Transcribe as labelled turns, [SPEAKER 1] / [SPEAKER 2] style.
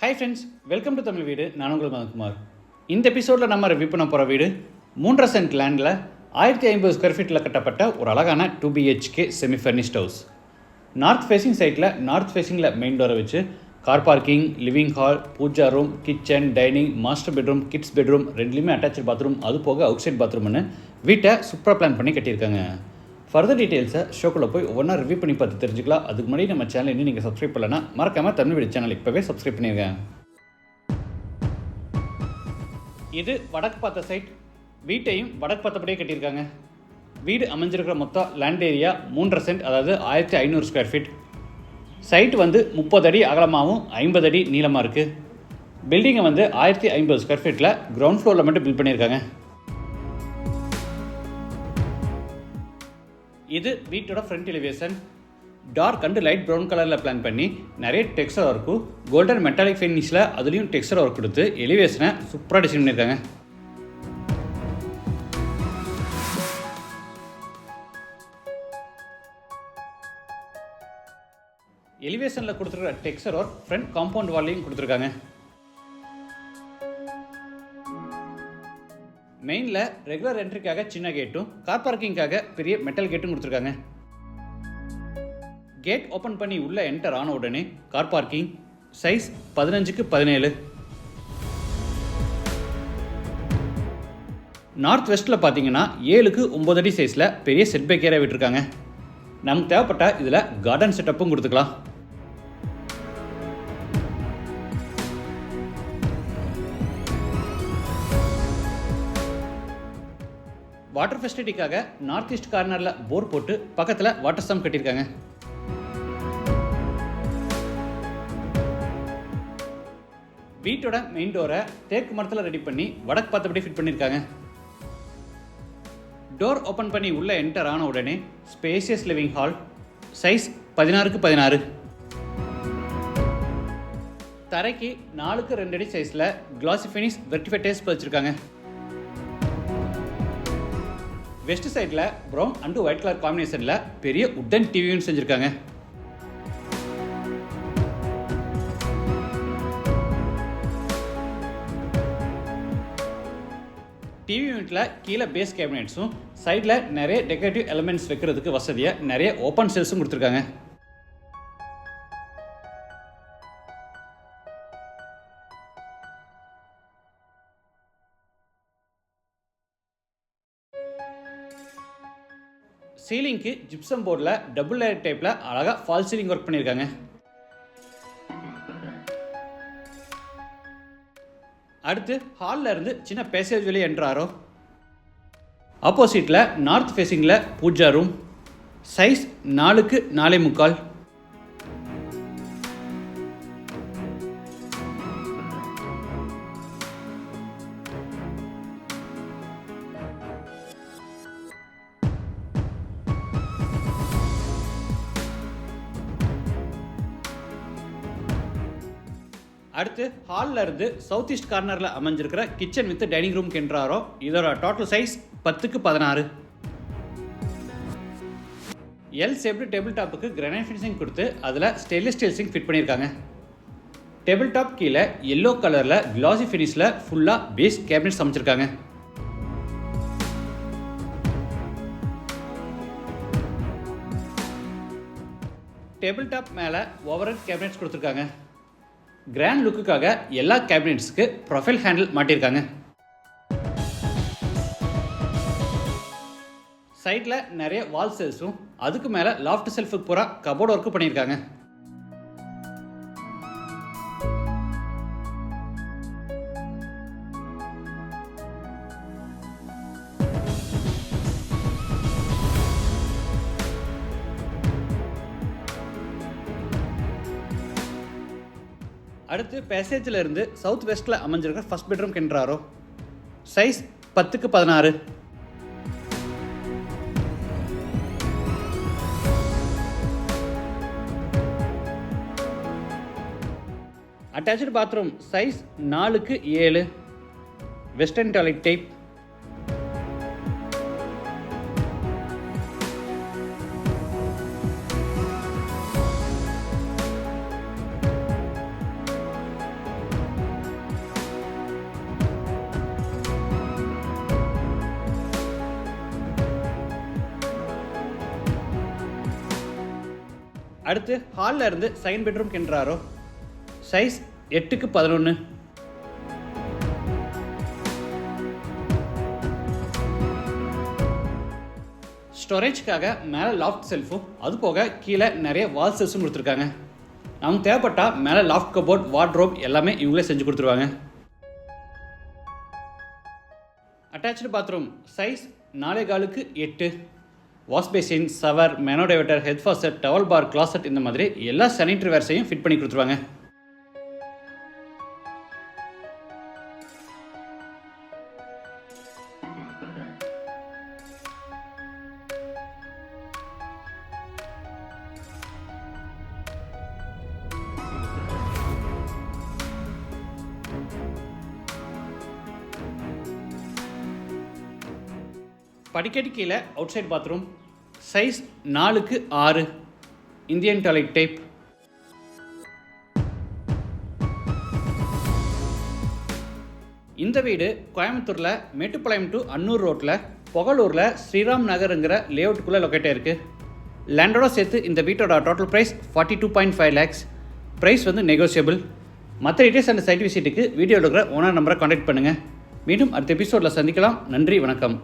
[SPEAKER 1] Hi friends welcome to Tamil Veedu நான் உங்கள் மதன்குமார் இந்த எபிசோடில் நம்ம ரிவ்யூ பண்ண போகிற வீடு மூன்றரை சென்ட் லேண்டில் ஆயிரத்தி ஐம்பது ஸ்கொயர் ஃபீட்டில் கட்டப்பட்ட ஒரு அழகான two BHK semi furnished house north facing சைட்டில் நார்த் ஃபேஸிங்கில் மெயின் டோரை வச்சு car parking living hall pooja room kitchen dining master bedroom kids bedroom ரெண்டுலேயுமே அட்டாச்சு பாத்ரூம் அது போக அவுட் சைட் பாத்ரூம்னு வீட்டை சூப்பராக பிளான் பண்ணி கட்டியிருக்காங்க. ஃபர்தர் டீட்டெயில்ஸை ஷோக்குள்ளே போய் ஒவ்வொன்றா ரிவ்யூ பண்ணி பார்த்து தெரிஞ்சுக்கலாம். அதுக்கு முன்னாடி நம்ம சேனல் இன்னும் நீங்கள் சப்ஸ்கிரைப் பண்ணலன்னா மறக்காமல் தமிழ் வீடு சேனல் இப்போவே சப்ஸ்கிரைப் பண்ணிருங்க. இது வடக்கு பார்த்த சைட் வீட்டையும் வடக்கு பார்த்தபடியே கட்டியிருக்காங்க. வீடு அமைஞ்சிருக்கிற மொத்தம் லேண்ட் ஏரியா மூன்றரை சென்ட் அதாவது ஆயிரத்தி ஐநூறு ஸ்கொயர் ஃபீட் சைட் வந்து முப்பது அடி அகலமாகவும் ஐம்பது அடி நீளமாக இருக்குது பில்டிங்கை வந்து ஆயிரத்தி ஐம்பது ஸ்கொயர் ஃபீட்டில் கிரவுண்ட் ஃப்ளோரில் மட்டும் பில்ட் பண்ணியிருக்காங்க. இது வீட்டோட front elevation dark and light brown கலரில் பிளான் பண்ணி நிறைய டெக்ஸ்டர் ஒர்க்கும் கோல்டன் மெட்டாலிக் ஃபினிஷில் அதுலேயும் டெக்ஸ்டர் ஒர்க் கொடுத்து எலிவேஷனை சூப்பராக டிசைன் பண்ணியிருக்காங்க. எலிவேஷனில் கொடுத்துருக்க டெக்ஸ்டர் ஒர்க் ஃப்ரண்ட் காம்பவுண்ட் வால்லையும் கொடுத்துருக்காங்க. மெயினில் ரெகுலர் என்ட்ரிக்காக சின்ன கேட்டும் கார் பார்க்கிங்காக பெரிய மெட்டல் கேட்டும் கொடுத்துருக்காங்க. கேட் ஓப்பன் பண்ணி உள்ளே என்டர் ஆன உடனே கார் பார்க்கிங் சைஸ் பதினஞ்சுக்கு பதினேழு. நார்த் வெஸ்ட்டில் பார்த்தீங்கன்னா ஏழுக்கு ஒம்பது அடி சைஸில் பெரிய செட்பேக் ஏரியா விட்டுருக்காங்க. நமக்கு தேவைப்பட்ட இதில் கார்டன் செட்டப்பும் கொடுத்துக்கலாம். வாட்டர் ஃபெசிலிட்டிக்காக நார்த் ஈஸ்ட் கார்னரில் போர் போட்டு பக்கத்தில் வாட்டர் ஸ்டம் கட்டியிருக்காங்க. வீட்டோட மெயின் டோரை தேக்கு மரத்தில் ரெடி பண்ணி வடக்கு பார்த்தபடி ஃபிட் பண்ணியிருக்காங்க. டோர் ஓப்பன் பண்ணி உள்ளே என்டர் ஆன உடனே ஸ்பேசியஸ் லிவிங் ஹால் சைஸ் பதினாறுக்கு பதினாறு. தரைக்கு நாலுக்கு ரெண்டு அடி சைஸில் கிளாசி ஃபினிஷ் வெர்டிஃபை டேஸ்ட் வச்சுருக்காங்க. வெஸ்ட் சைடில் ப்ரௌன் அண்டு ஒயிட் கலர் காம்பினேஷனில் பெரிய உட்டன் டிவியும் செஞ்சுருக்காங்க. டிவி யூனிட்டில் கீழே பேஸ் கேபினெட்ஸும் சைடில் நிறைய டெக்கரேட்டிவ் எலிமெண்ட்ஸ் வைக்கிறதுக்கு வசதியாக நிறைய ஓப்பன் செல்ஸும் கொடுத்துருக்காங்க. சீலிங்க்கு ஜிப்சம் போர்டில் டபுள் லேயர் டைப்பில் அழகாக ஃபால் சீலிங் ஒர்க் பண்ணியிருக்காங்க. அடுத்து ஹாலில் இருந்து சின்ன பேசேஜ் வெளியே என்ட்ராரோ ஆப்போசிட்டில் நார்த் ஃபேஸிங்கில் பூஜா ரூம் சைஸ் நாலுக்கு நாலே முக்கால். அடுத்து ஹாலில் இருந்து சவுத் ஈஸ்ட் கார்னரில் அமைஞ்சிருக்கிற கிச்சன் வித் டைனிங் ரூம் கென்றாரோ இதோட டோட்டல் சைஸ் பத்துக்கு பதினாறு. எல் ஷேப்டு டேபிள் டாப்புக்கு கிரனைட் ஃபினிஷிங் கொடுத்து அதில் ஸ்டெயின்லெஸ் ஸ்டீல் சிங்க் ஃபிட் பண்ணியிருக்காங்க. டேபிள் டாப் கீழே எல்லோ கலரில் கிளாசி ஃபினிஷில் ஃபுல்லாக பேஸ் கேபினெட்ஸ் அமைச்சிருக்காங்க டேபிள் டாப் மேலே ஓவர் கேபினெட்ஸ் கொடுத்துருக்காங்க. கிராண்ட் லுக்குக்காக எல்லா கேபினெட்ஸுக்கு ப்ரொஃபைல் ஹேண்டில் மாட்டியிருக்காங்க. சைட்டில் நிறைய வால் செல்ஸும் அதுக்கு மேலே லாஃப்ட் செல்ஃபுக்கு பூரா கபோர்டு ஒர்க்கு பண்ணியிருக்காங்க. அடுத்து பேசேஜில் இருந்து சவுத் வெஸ்ட்டில் அமைஞ்சிருக்கிற ஃபர்ஸ்ட் பெட்ரூம் கென்றாரோ சைஸ் பத்துக்கு பதினாறு. அட்டாச்சு பாத்ரூம் சைஸ் நாலுக்கு ஏழு. வெஸ்டர்ன் டாய்லெட் டைப் அடுத்து ஹாலில் இருந்து செகண்ட் பெட்ரூம் கிண்டாரோ சைஸ் எட்டுக்கு பதினொன்று ஸ்டோரேஜ்க்காக மேலே லாஃப்ட் செல்ஃபும் அது போக கீழே நிறைய வால் செல்ஸும் கொடுத்துருக்காங்க. நமக்கு தேவைப்பட்டால் மேலே லாஃப்ட் கபோர்ட் வார்ட்ரோப் எல்லாமே இவங்களே செஞ்சு கொடுத்துருவாங்க. அட்டாச்சு பாத்ரூம் சைஸ் நாலே காலுக்கு எட்டு. Wash basin shower மெனோடைவேட்டர் head faucet towel bar closet இந்த மாதிரி எல்லா சானிட்டரி வேர்ஸையும் ஃபிட் பண்ணி கொடுத்துருவாங்க. படிக்கட்டு கீழே அவுட் சைட் பாத்ரூம் சைஸ் நாலுக்கு ஆறு. இந்தியன் டாய்லெட் டைப் இந்த வீடு கோயம்புத்தூரில் மேட்டுப்பாளையம் டு அன்னூர் ரோட்டில் புகலூரில் ஸ்ரீராம் நகருங்கிற லேஅவுட்டுக்குள்ளே லொக்கேட் ஆயிருக்கு. லேண்டோட சேர்த்து இந்த வீட்டோட total price forty two point five lakhs price வந்து நெகோசியபிள் மற்ற டீட்டெயில்ஸ் அண்ட் சைட் விசிட்டுக்கு வீடியோ இருக்கிற ஓனர் நம்பரை காண்டாக்ட் பண்ணுங்கள் மீண்டும் அடுத்த எபிசோடில் சந்திக்கலாம். நன்றி வணக்கம்.